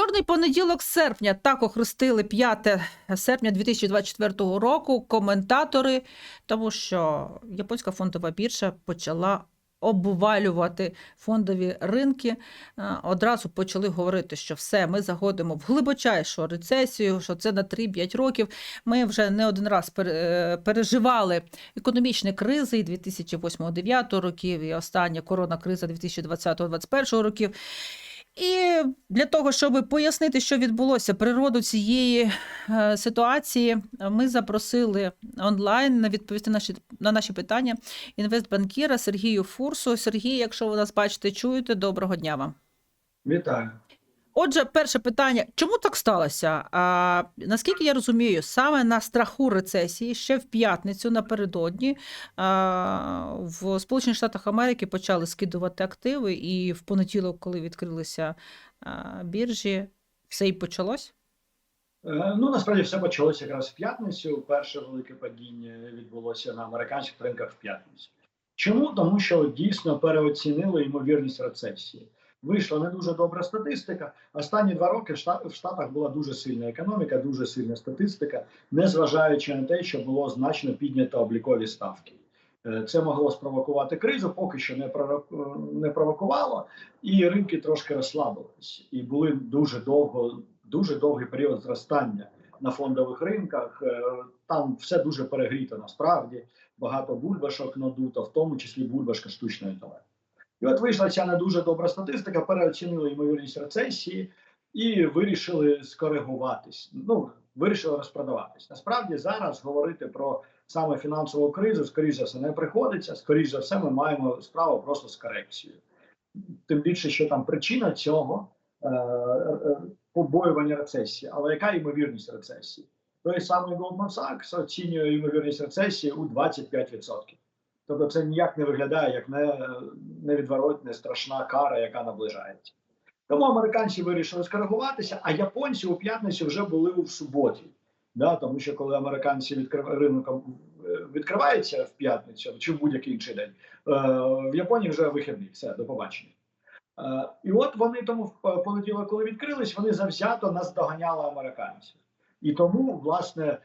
Чорний понеділок серпня так охрестили 5 серпня 2024 року коментатори, тому що японська фондова біржа почала обвалювати фондові ринки. Е, Одразу почали говорити, що все, ми заходимо в глибочайшу рецесію, що це на 3-5 років. Ми вже не один раз е, переживали економічні кризи і 2008-2009 років, і остання коронакриза 2020-2021 років. І для того, щоб пояснити, що відбулося, природу цієї е, ситуації, ми запросили онлайн відповісти наші, на наші питання інвестбанкіра Сергію Фурсу. Сергій, якщо ви нас бачите, чуєте, доброго дня вам. Вітаю. Отже, перше питання: чому так сталося? А, наскільки я розумію, саме на страху рецесії ще в п'ятницю напередодні а, в Сполучених Штатах Америки почали скидувати активи, і в понеділок, коли відкрилися а, біржі, все і почалось. Е, Ну насправді все почалося якраз в п'ятницю. Перше велике падіння відбулося на американських ринках в п'ятницю. Чому? Тому що дійсно переоцінили ймовірність рецесії. Вийшла не дуже добра статистика. Останні два роки в Штатах була дуже сильна економіка, дуже сильна статистика, незважаючи на те, що було значно піднято облікові ставки. Е, Це могло спровокувати кризу, поки що не пророк- не провокувало, і ринки трошки розслабились. І були дуже довго, дуже довгий період зростання на фондових ринках. Е, Там все дуже перегріто насправді. Багато бульбашок надуто, в тому числі бульбашка штучного інтелекту. І от вийшла ця не дуже добра статистика, переоцінили ймовірність рецесії і вирішили скоригуватись. Ну, вирішили розпродаватись. Насправді зараз говорити про саме фінансову кризу, скоріш за все, не приходиться. Скоріш за все, ми маємо справу просто з корекцією. Тим більше, що там причина цього е, е, побоювання рецесії. Але яка ймовірність рецесії? Той самий Goldman Sachs оцінює ймовірність рецесії у 25%. Тобто це ніяк не виглядає як не, невідворотна страшна кара, яка наближається. Тому американці вирішили скоригуватися, а японці у п'ятницю вже були в суботі. Да, тому що коли американці відкрив... ринок е, відкривається в п'ятницю чи в будь-який інший день, е, в Японії вже вихідний. Все, до побачення. Е, і от вони тому в понеділок, коли відкрились, вони завзято наздоганяли американців. І тому, власне,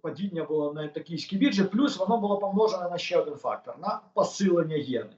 падіння було на токійській біржі, плюс воно було помножене на ще один фактор на посилення єни.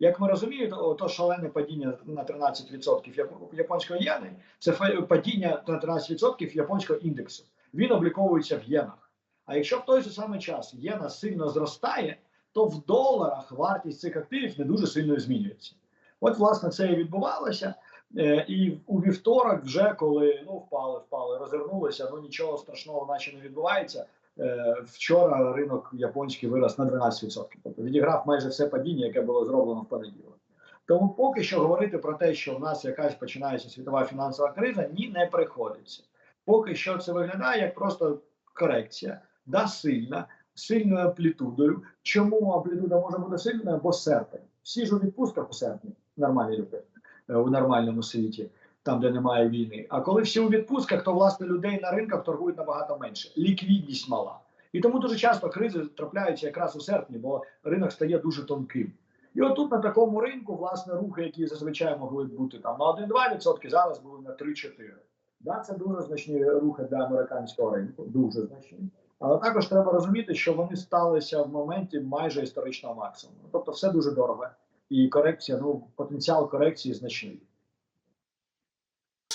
Як ми розуміємо, то шалене падіння на 13% яп- японської єни це падіння на 13% японського індексу. Він обліковується в єнах. А якщо в той же самий час єна сильно зростає, то в доларах вартість цих активів не дуже сильно змінюється. От, власне, це і відбувалося. Е, І у вівторок, вже коли ну впали, впали, розвернулися, ну нічого страшного, наче не відбувається. Е, Вчора ринок японський вирос на 12%. Тобто відіграв майже все падіння, яке було зроблено в понеділок. Тому поки що говорити про те, що в нас якась починається світова фінансова криза, ні, не приходиться. Поки що це виглядає як просто корекція, да сильна, сильною амплітудою. Чому амплітуда може бути сильною? Бо серпень. Всі ж у відпустках у серпні, нормальні люди у нормальному світі, там де немає війни. А коли всі у відпустках, то власне людей на ринках торгують набагато менше. Ліквідність мала. І тому дуже часто кризи трапляються якраз у серпні, бо ринок стає дуже тонким. І отут на такому ринку, власне, рухи, які зазвичай могли бути там на 1-2%, зараз були на 3-4%. Да, це дуже значні рухи для американського ринку, дуже значні. Але також треба розуміти, що вони сталися в моменті майже історичного максимуму. Тобто, все дуже дорого, і корекція, ну потенціал корекції значний.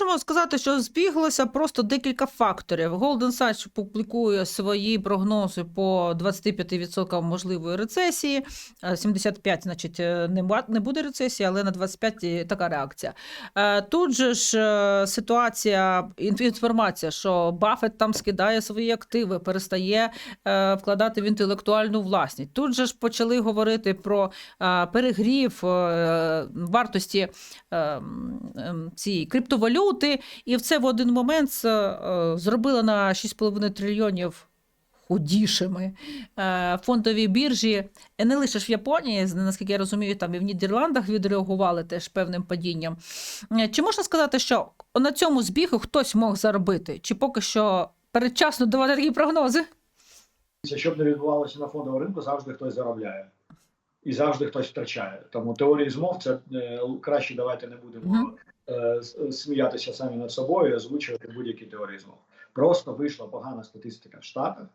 Можемо сказати, що збіглося просто декілька факторів. Goldman Sachs публікує свої прогнози по 25% можливої рецесії. Е, 75, значить, е, не буде рецесії, але на 25 така реакція. Е, Тут же ж е, ситуація, інф- інформація, що Баффет там скидає свої активи, перестає е, вкладати в інтелектуальну власність. Тут же ж почали говорити про е, перегрів е, вартості е, цієї криптовалюти, і в це в один момент е, зробила на 6,5 трильйонів худішими е, фондові біржі, е, не лише ж в Японії, наскільки я розумію, там і в Нідерландах відреагували теж певним падінням. Чи можна сказати, що на цьому збігу хтось мог заробити? Чи поки що передчасно давати такі прогнози? Це щоб не відбувалося на фондовому ринку, завжди хтось заробляє. І завжди хтось втрачає. Тому теорії змов це е, краще давайте не будемо е, с- сміятися самі над собою і озвучувати будь-які теорії змов. Просто вийшла погана статистика в Штатах,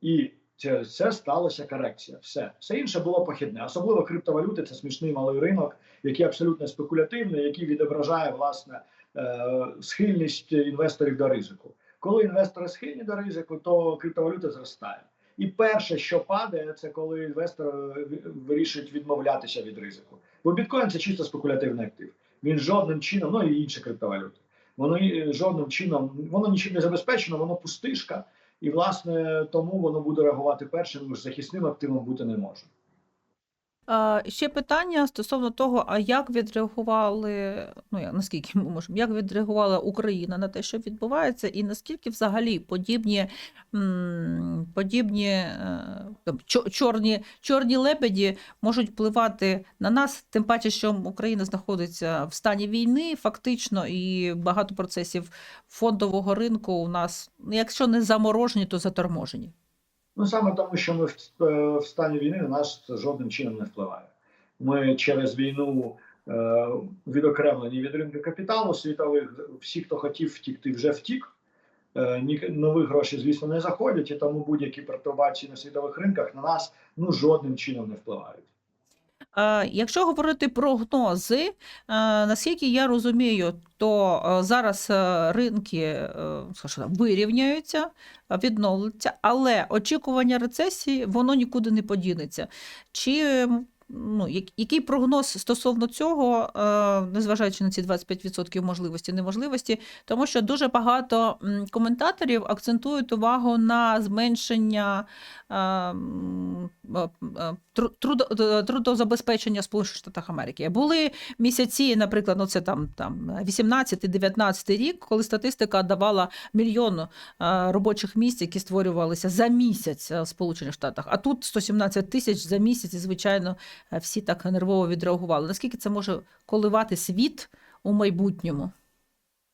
і через це сталася корекція. Все, все інше було похідне. Особливо криптовалюти це смішний малий ринок, який абсолютно спекулятивний, який відображає власне е, схильність інвесторів до ризику. Коли інвестори схильні до ризику, то криптовалюта зростає. І перше, що падає, це коли інвестор е, вирішують відмовлятися від ризику. Бо біткоін це чисто спекулятивний актив. Він жодним чином, ну і інші криптовалюти. Воно е, жодним чином, воно нічим не забезпечено, воно пустишка, і власне тому воно буде реагувати першим, тому що захисним активом бути не може. Ще питання стосовно того, а як відреагували, ну наскільки ми можемо, як відреагувала Україна на те, що відбувається, і наскільки взагалі подібні, подібні е, чорні, чорні лебеді можуть впливати на нас, тим паче, що Україна знаходиться в стані війни, фактично, і багато процесів фондового ринку у нас, ну, якщо не заморожені, то заторможені. Ну саме тому, що ми в, е, в стані війни на нас це жодним чином не впливає. Ми через війну е, відокремлені від ринку капіталу світових. Всі, хто хотів втікти, вже втік. Е, нові гроші, звісно, не заходять, і тому будь-які пертурбації на світових ринках на нас ну жодним чином не впливають. Якщо говорити прогнози, наскільки я розумію, то зараз ринки е, скажімо вирівняються, відновляться, але очікування рецесії воно нікуди не подінеться. Чи ну, який прогноз стосовно цього, е, незважаючи на ці 25% можливості, неможливості, тому що дуже багато коментаторів акцентують увагу на зменшення е, е, тру- трудо- трудозабезпечення Сполучених Штатів Америки. Були місяці, наприклад, ну це там, там 18-19 рік, коли статистика давала мільйон робочих місць, які створювалися за місяць в Сполучених Штатах. А тут 117 тисяч за місяць, і звичайно, всі так нервово відреагували. Наскільки це може коливати світ у майбутньому?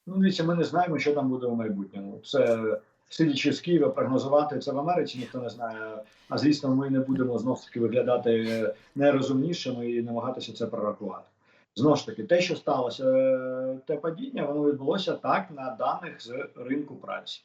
Ну, дивіться, ми не знаємо, що там буде у майбутньому. Це сидячи з Києва, прогнозувати це в Америці, ніхто не знає. А звісно, ми не будемо знов таки виглядати найрозумнішими і намагатися це прорахувати. Знову ж таки, те, що сталося, е, те падіння, воно відбулося так на даних з ринку праці.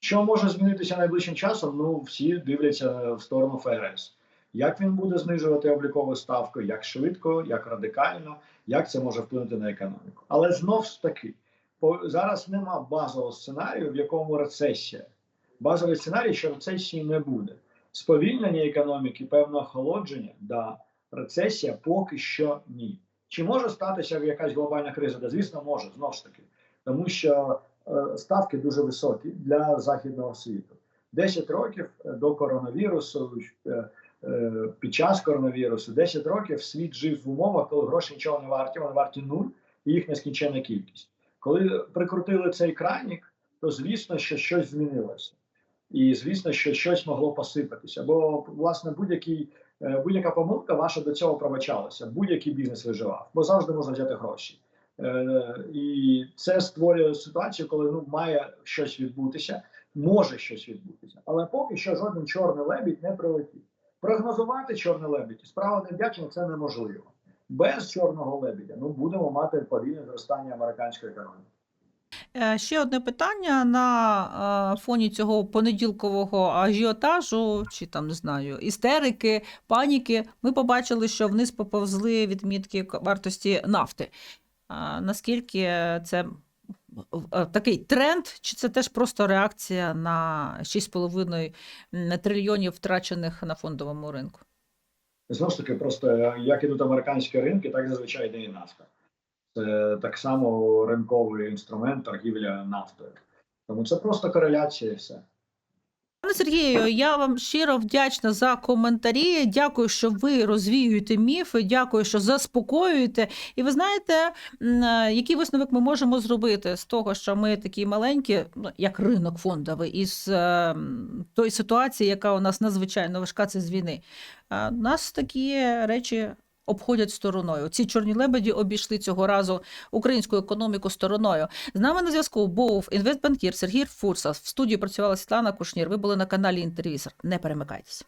Що може змінитися найближчим часом? Ну, всі дивляться в сторону ФРС. Як він буде знижувати облікову ставку, як швидко, як радикально, як це може вплинути на економіку. Але знов ж таки, по, зараз нема базового сценарію, в якому рецесія. Базовий сценарій, що рецесії не буде. Сповільнення економіки, певне охолодження, да, рецесія поки що ні. Чи може статися якась глобальна криза? Да, звісно, може, знову ж таки. Тому що е, ставки дуже високі для західного світу. 10 років до коронавірусу, е, під час коронавірусу, 10 років світ жив в умовах, коли гроші нічого не варті, вони варті нуль, і їх нескінченна кількість. Коли прикрутили цей кранік, то звісно, що щось змінилося. І звісно, що щось могло посипатися. Бо, власне, будь-який, е, будь-яка помилка ваша до цього пробачалася, будь-який бізнес виживав, бо завжди можна взяти гроші. Е, І це створює ситуацію, коли ну має щось відбутися, може щось відбутися, але поки що жоден чорний лебідь не прилетів. Прогнозувати чорний лебідь справа невдячна це неможливо. Без чорного лебідя ну будемо мати повільне зростання американської економіки. Е, Ще одне питання на е, фоні цього понеділкового ажіотажу, чи там не знаю, істерики, паніки. Ми побачили, що вниз поповзли відмітки вартості нафти. Наскільки це такий тренд, чи це теж просто реакція на 6,5 трильйонів втрачених на фондовому ринку? Знову ж таки, просто е, як ідуть американські ринки, так зазвичай йде і нафта. Це так само ринковий інструмент торгівля нафтою. Тому це просто кореляція і все. Пане Сергію, я вам щиро вдячна за коментарі. Дякую, що ви розвіюєте міфи. Дякую, що заспокоюєте. І ви знаєте, е, який висновок ми можемо зробити з того, що ми такі маленькі, ну, як ринок фондовий, із е, тої ситуації, яка у нас надзвичайно важка, це з війни. Е, Нас такі речі. Обходять стороною. Ці чорні лебеді обійшли цього разу українську економіку стороною. З нами на зв'язку був інвестбанкір Сергій Фурсас. В студії працювала Світлана Кушнір. Ви були на каналі Інтервізор. Не перемикайтесь.